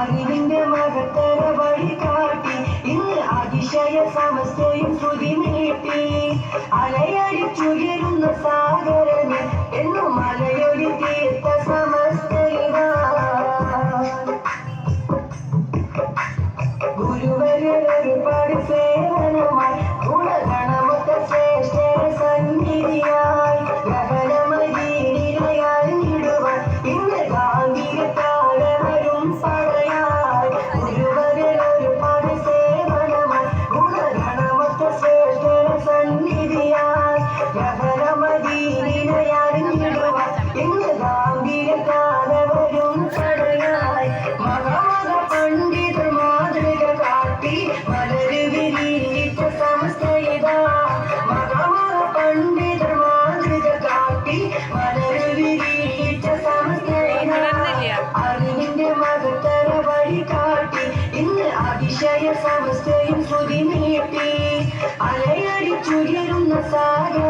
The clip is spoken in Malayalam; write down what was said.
അറിവിന്റെ മകത്തര വഴി കാട്ടി. ഇന്ന് അതിശയ സമസ്തയും ശ്രുതി നീട്ടി. അലയടിച്ചുയരുന്ന സാഗരന് എന്നും മലയൊടി തീർത്ത സമ സമസ്തയും ശ്രുതി നീട്ടി. അലയടിച്ചുയരുന്ന സാഗർ